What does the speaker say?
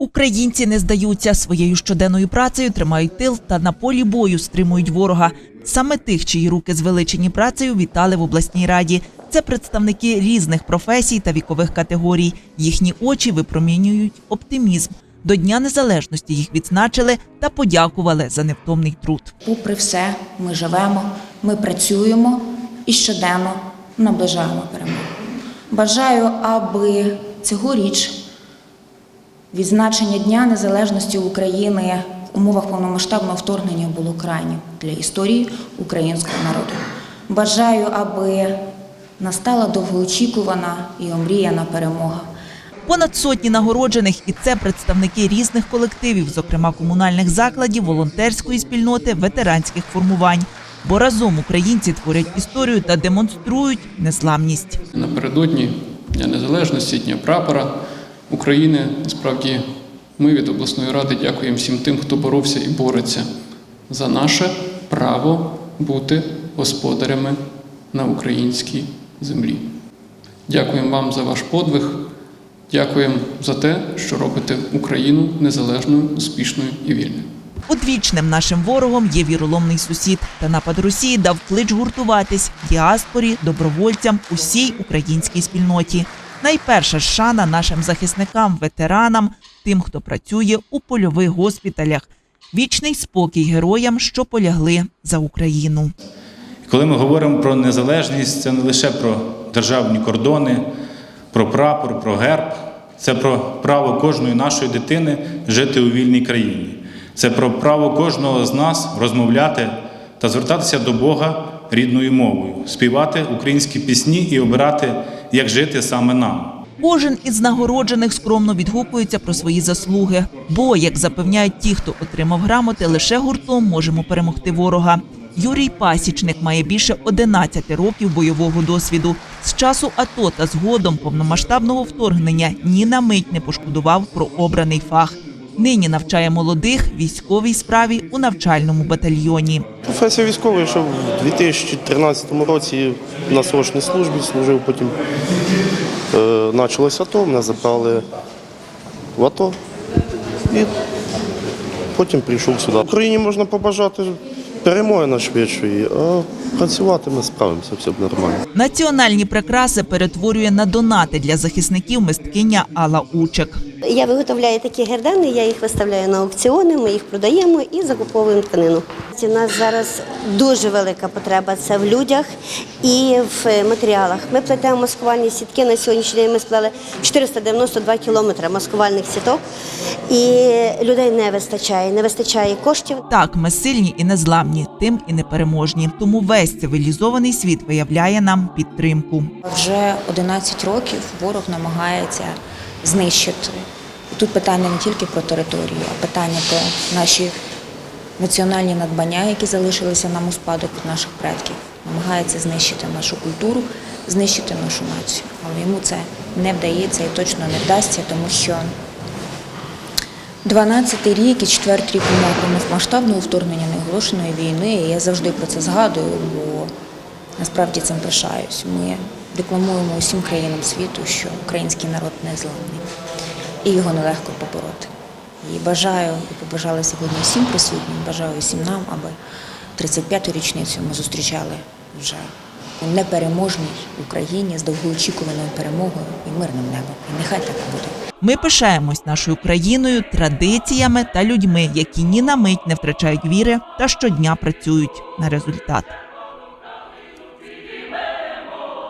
Українці не здаються своєю щоденною працею, тримають тил та на полі бою стримують ворога. Саме тих, чиї руки звеличені працею, вітали в обласній раді. Це представники різних професій та вікових категорій. Їхні очі випромінюють оптимізм. До Дня Незалежності їх відзначили та подякували за невтомний труд. Попри все, ми живемо, ми працюємо і щоденно наближаємо перемогу. Бажаю, аби цьогоріч відзначення Дня Незалежності України в умовах повномасштабного вторгнення було крайнім для історії українського народу. Бажаю, аби настала довгоочікувана і омріяна перемога. Понад сотні нагороджених, і це представники різних колективів, зокрема комунальних закладів, волонтерської спільноти, ветеранських формувань. Бо разом українці творять історію та демонструють незламність. Напередодні Дня Незалежності, Дня прапора України. Насправді, ми від обласної ради дякуємо всім тим, хто боровся і бореться за наше право бути господарями на українській землі. Дякуємо вам за ваш подвиг. Дякуємо за те, що робите Україну незалежною, успішною і вільною. Одвічним нашим ворогом є віроломний сусід. Та напад Росії дав клич гуртуватись діаспорі, добровольцям, усій українській спільноті. Найперша шана нашим захисникам, ветеранам, тим, хто працює у польових госпіталях. Вічний спокій героям, що полягли за Україну. Коли ми говоримо про незалежність, це не лише про державні кордони, про прапор, про герб, це про право кожної нашої дитини жити у вільній країні. Це про право кожного з нас розмовляти та звертатися до Бога рідною мовою, співати українські пісні і обирати, як жити саме нам. Кожен із нагороджених скромно відгукується про свої заслуги. Бо, як запевняють ті, хто отримав грамоти, лише гуртом можемо перемогти ворога. Юрій Пасічник має більше 11 років бойового досвіду. З часу АТО та згодом повномасштабного вторгнення ні на мить не пошкодував про обраний фах. Нині навчає молодих військовій справі у навчальному батальйоні. Професія військової, що в 2013 році на срочній службі служив, потім е, почалося АТО, мене забрали в АТО і потім прийшов сюди. Україні можна побажати перемоги найшвидшої, а працювати ми справимося, все буде нормально. Національні прикраси перетворює на донати для захисників мисткиня Алла Учек. Я виготовляю такі гердани, я їх виставляю на аукціони, ми їх продаємо і закуповуємо тканину. У нас зараз дуже велика потреба це в людях і в матеріалах. Ми плетемо маскувальні сітки. На сьогоднішній день ми сплели 492 кілометри маскувальних сіток, і людей не вистачає, не вистачає коштів. Так, ми сильні і незламні, тим і непереможні. Тому весь цивілізований світ виявляє нам підтримку. Вже 11 років ворог намагається знищити. І тут питання не тільки про територію, а питання про наші національні надбання, які залишилися нам у спадок від наших предків. Намагається знищити нашу культуру, знищити нашу націю. Але йому це не вдається і точно не вдасться, тому що 12-й рік і четвертий рік повномасштабного вторгнення неоголошеної війни, і я завжди про це згадую, бо насправді цим пишаюсь. Ми декламуємо усім країнам світу, що український народ незламний, і його нелегко побороти. І бажаю, і побажала сьогодні всім присутнім, бажаю усім нам, аби 35-ту річницю ми зустрічали вже у непереможній Україні з довгоочікуваною перемогою і мирним небом. І нехай так буде. Ми пишаємось нашою країною, традиціями та людьми, які ні на мить не втрачають віри та щодня працюють на результат.